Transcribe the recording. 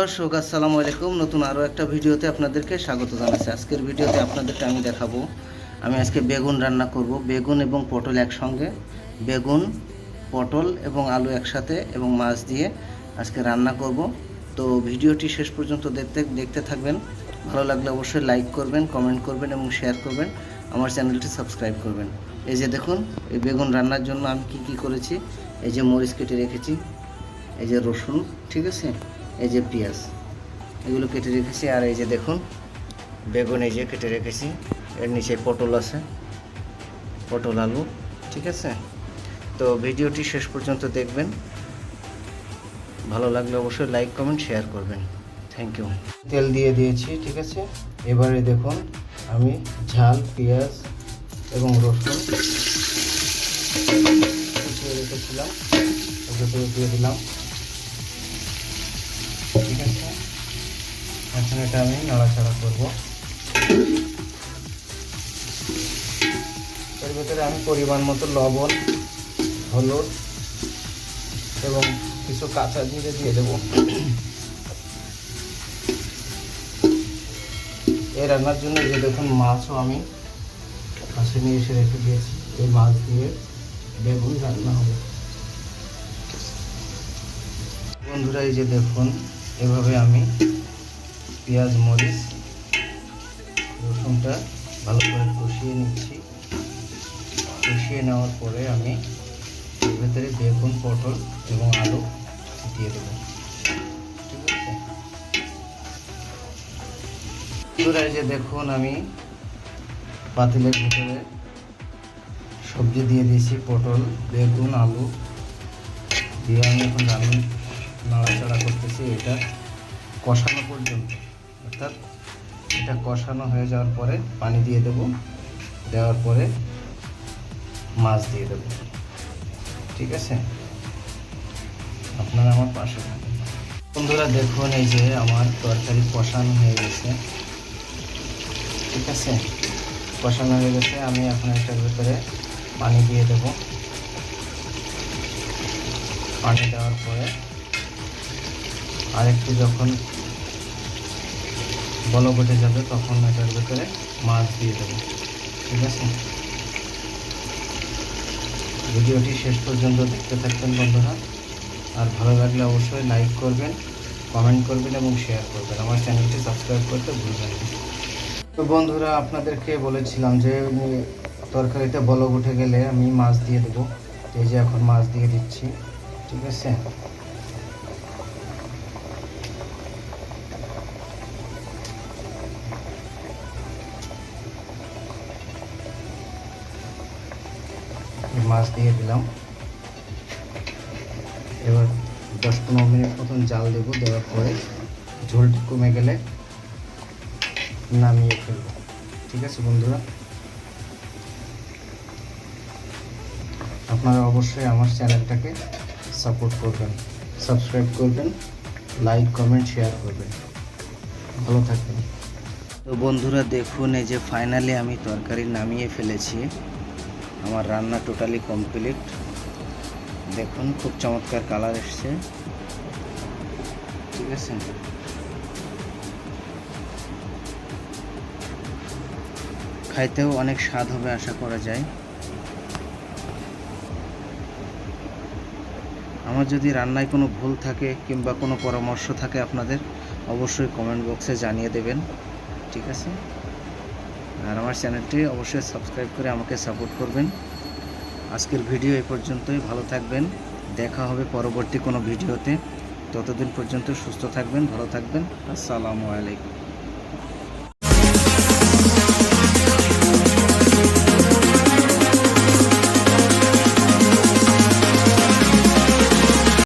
দর্শক, আসসালামু আলাইকুম। নতুন আরও একটা ভিডিওতে আপনাদেরকে স্বাগত জানাচ্ছি। আজকের ভিডিওতে আপনাদেরকে আমি দেখাবো। আমি আজকে বেগুন রান্না করব। বেগুন এবং পটল একসঙ্গে। বেগুন, পটল এবং আলু একসাথে এবং মাছ দিয়ে আজকে রান্না করব। তো ভিডিওটি শেষ পর্যন্ত দেখতে দেখতে থাকবেন। ভালো লাগলে অবশ্যই লাইক করবেন, কমেন্ট করবেন এবং শেয়ার করবেন। আমার চ্যানেলটি সাবস্ক্রাইব করবেন। এই যে দেখুন, এই বেগুন রান্নার জন্য আমি কি কি করেছি? এই যে মরিচ কেটে রেখেছি। এই যে রসুন, ঠিক আছে? এই যে পেঁয়াজ, এগুলো কেটে রেখেছি। আর এই যে দেখুন, বেগুন এই যে কেটে রেখেছি। এর নিচে পটল আছে, পটল আলু, ঠিক আছে? তো ভিডিওটি শেষ পর্যন্ত দেখবেন। ভালো লাগলে অবশ্যই লাইক, কমেন্ট, শেয়ার করবেন। থ্যাংক ইউ তেল দিয়ে দিয়েছি, ঠিক আছে? এবারে দেখুন, আমি ঝাল, পেঁয়াজ এবং রসুন রেখেছিলাম। দিয়ে দিলাম। এখন এটা আমি নাড়াচাড়া করব। এর ভিতরে আমি পরিমাণ মতো লবণ, হলুদ এবং কিছু কাঁচা জিরে দিয়ে দেব। এই রান্নার জন্য যে দেখুন মাছও আমি কাছে নিয়ে এসে রেখে দিয়েছি। এই মাছ দিয়ে বেগুন রান্না হবে। বন্ধুরা, এই যে দেখুন, এভাবে আমি পেঁয়াজ, মরিচ, রসুনটা ভালো করে কষিয়ে নিচ্ছি। কষিয়ে নেওয়ার পরে আমি ভেতরে বেগুন, পটল এবং আলু দিয়ে দেবো। ঠিক আছে? যে দেখুন, আমি পাতিলের ভিতরে সবজি দিয়ে দিয়েছি, পটল, বেগুন, আলু দিয়ে আমি এখন রান্না নাড়াচাড়া করতেছি। এটা কষানো পর্যন্ত। অর্থাৎ এটা কষানো হয়ে যাওয়ার পরে পানি দিয়ে দেব। দেওয়ার পরে মাছ দিয়ে দেব। ঠিক আছে? আপনারা আমার পাশে বন্ধুরা, দেখুন এই যে আমার তরকারি কষানো হয়ে গেছে। ঠিক আছে? কষানো হয়ে গেছে। আমি এখন এটার ভিতরে পানি দিয়ে দেব। পানি দেওয়ার পরে আরেকটু যখন বলক উঠে যাবে, তখন এটার ভিতরে মাছ দিয়ে দেবো। ঠিক আছে? ভিডিওটি শেষ পর্যন্ত দেখতে থাকবেন বন্ধুরা। আর ভালো লাগলে অবশ্যই লাইক করবেন কমেন্ট করবেন এবং শেয়ার করবেন। আমার চ্যানেলটি সাবস্ক্রাইব করতে ভুলবেন না। তো বন্ধুরা, আপনাদেরকে বলেছিলাম যে তরকারিতে বলক উঠে গেলে আমি মাছ দিয়ে দেবো। এই যে এখন মাছ দিয়ে দিচ্ছি। ঠিক আছে? মাছ দিয়ে দিলাম। এবার দশ পনেরো মিনিট মতন জাল দেবো, দেওয়ার পরে ঝোলটা কমে গেলে নামিয়ে ফেলব। ঠিক আছে বন্ধুরা? আপনারা অবশ্যই আমার চ্যানেলটাকে সাপোর্ট করবেন, সাবস্ক্রাইব করবেন, লাইক, কমেন্ট, শেয়ার করবেন। ভালো থাকবেন। তো বন্ধুরা দেখুন, এই যে ফাইনালি আমি তরকারি নামিয়ে ফেলেছি। আমার রান্না টোটালি কমপ্লিট দেখুন, খুব চমৎকার কালার এসছে। ঠিক আছে? খাইতেও অনেক স্বাদ হবে, আশা করা যায়। আমার যদি রান্নায় কোনো ভুল থাকে কিংবা কোনো পরামর্শ থাকে আপনাদের, অবশ্যই কমেন্ট বক্সে জানিয়ে দেবেন। ঠিক আছে? আর আমার চ্যানেলটি অবশ্যই সাবস্ক্রাইব করে আমাকে সাপোর্ট করবেন। আজকের ভিডিও এই পর্যন্তই, ভালো থাকবেন। দেখা হবে পরবর্তী কোনো ভিডিওতে। ততদিন পর্যন্ত সুস্থ থাকবেন, ভালো থাকবেন। আসসালামু আলাইকুম।